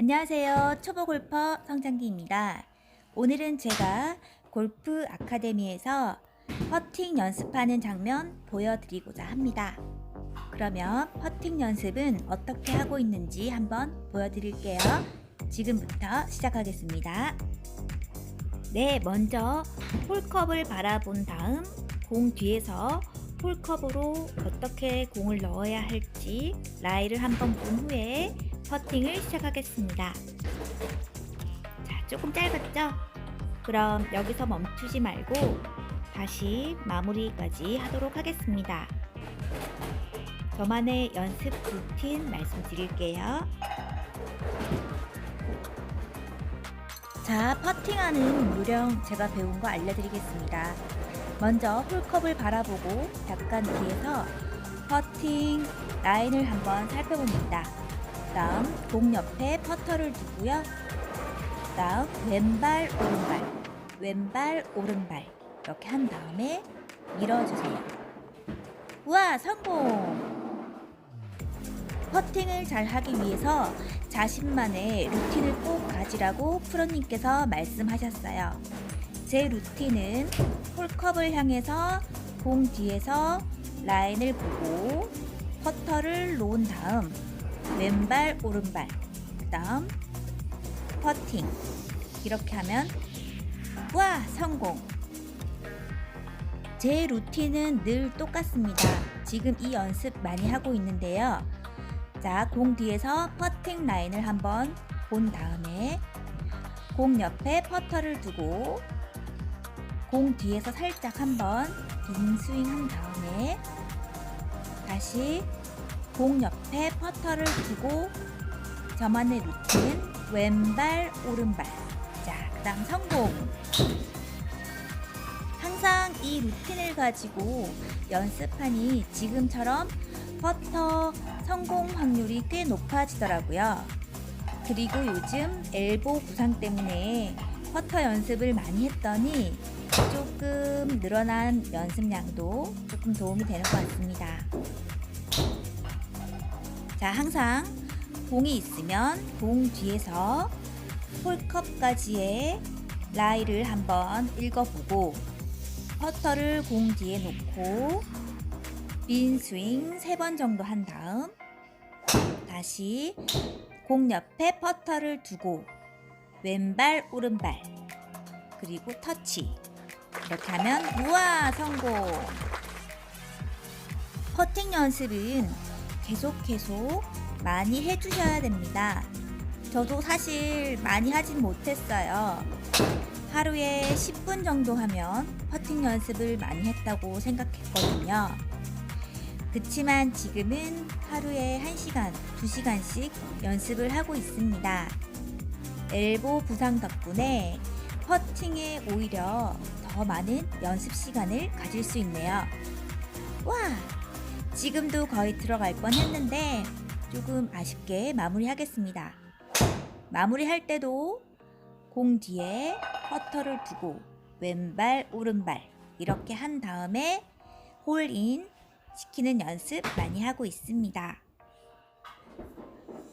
안녕하세요. 초보 골퍼 성장기입니다. 오늘은 제가 골프 아카데미에서 퍼팅 연습하는 장면 보여드리고자 합니다. 그러면 퍼팅 연습은 어떻게 하고 있는지 한번 보여드릴게요. 지금부터 시작하겠습니다. 네, 먼저 홀컵을 바라본 다음 공 뒤에서 홀컵으로 어떻게 공을 넣어야 할지 라이를 한번 본 후에 퍼팅을 시작하겠습니다. 자, 조금 짧았죠? 그럼 여기서 멈추지 말고 다시 마무리까지 하도록 하겠습니다. 저만의 연습 루틴 말씀드릴게요. 자, 퍼팅하는 요령 제가 배운 거 알려드리겠습니다. 먼저 홀컵을 바라보고 약간 뒤에서 퍼팅 라인을 한번 살펴봅니다. 다음 공 옆에 퍼터를 두고요. 다음 왼발 오른발 왼발 오른발 이렇게 한 다음에 밀어주세요. 우와 성공! 퍼팅을 잘 하기 위해서 자신만의 루틴을 꼭 가지라고 프로님께서 말씀하셨어요. 제 루틴은 홀컵을 향해서 공 뒤에서 라인을 보고 퍼터를 놓은 다음 왼발 오른발. 그 다음 퍼팅. 이렇게 하면 와 성공. 제 루틴은 늘 똑같습니다. 지금 이 연습 많이 하고 있는데요. 자 공 뒤에서 퍼팅 라인을 한번 본 다음에 공 옆에 퍼터를 두고 공 뒤에서 살짝 한번 빈 스윙 한 다음에 다시 공 옆에 퍼터를 두고 저만의 루틴 왼발 오른발. 자 그다음 성공. 항상 이 루틴을 가지고 연습하니 지금처럼 퍼터 성공 확률이 꽤 높아지더라고요. 그리고 요즘 엘보 부상 때문에 퍼터 연습을 많이 했더니 조금 늘어난 연습량도 조금 도움이 되는 것 같습니다. 자, 항상 공이 있으면 공 뒤에서 홀컵까지의 라이를 한번 읽어보고 퍼터를 공 뒤에 놓고 빈 스윙 세번 정도 한 다음 다시 공 옆에 퍼터를 두고 왼발 오른발 그리고 터치. 이렇게 하면 우와 성공! 퍼팅 연습은 계속 계속 많이 해주셔야 됩니다 저도 사실 많이 하진 못했어요 하루에 10분 정도 하면 퍼팅 연습을 많이 했다고 생각했거든요 그치만 지금은 하루에 1시간, 2시간씩 연습을 하고 있습니다 엘보 부상 덕분에 퍼팅에 오히려 더 많은 연습 시간을 가질 수 있네요. 와! 지금도 거의 들어갈 뻔 했는데 조금 아쉽게 마무리하겠습니다. 마무리할 때도 공 뒤에 퍼터를 두고 왼발, 오른발 이렇게 한 다음에 홀인 시키는 연습 많이 하고 있습니다.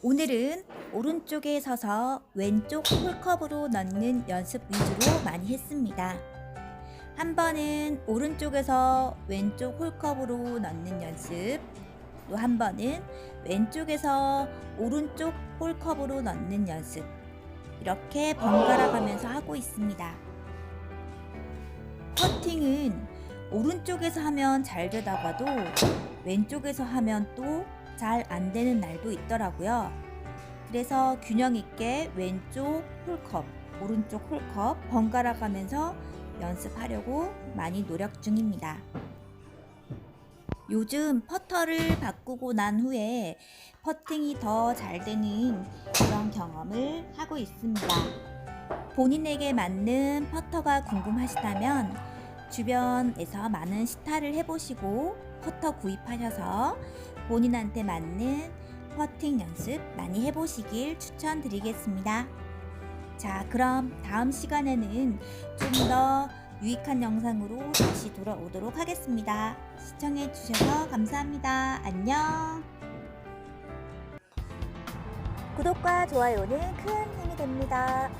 오늘은 오른쪽에 서서 왼쪽 홀컵으로 넣는 연습 위주로 많이 했습니다. 한 번은 오른쪽에서 왼쪽 홀컵으로 넣는 연습, 또 한 번은 왼쪽에서 오른쪽 홀컵으로 넣는 연습, 이렇게 번갈아 가면서 하고 있습니다. 퍼팅은 오른쪽에서 하면 잘 되다가도 왼쪽에서 하면 또 잘 안 되는 날도 있더라고요. 그래서 균형 있게 왼쪽 홀컵, 오른쪽 홀컵 번갈아 가면서 연습하려고 많이 노력 중입니다. 요즘 퍼터를 바꾸고 난 후에 퍼팅이 더 잘 되는 그런 경험을 하고 있습니다. 본인에게 맞는 퍼터가 궁금하시다면 주변에서 많은 시타를 해보시고 퍼터 구입하셔서 본인한테 맞는 퍼팅 연습 많이 해보시길 추천드리겠습니다. 자, 그럼 다음 시간에는 좀 더 유익한 영상으로 다시 돌아오도록 하겠습니다. 시청해 주셔서 감사합니다. 안녕! 구독과 좋아요는 큰 힘이 됩니다.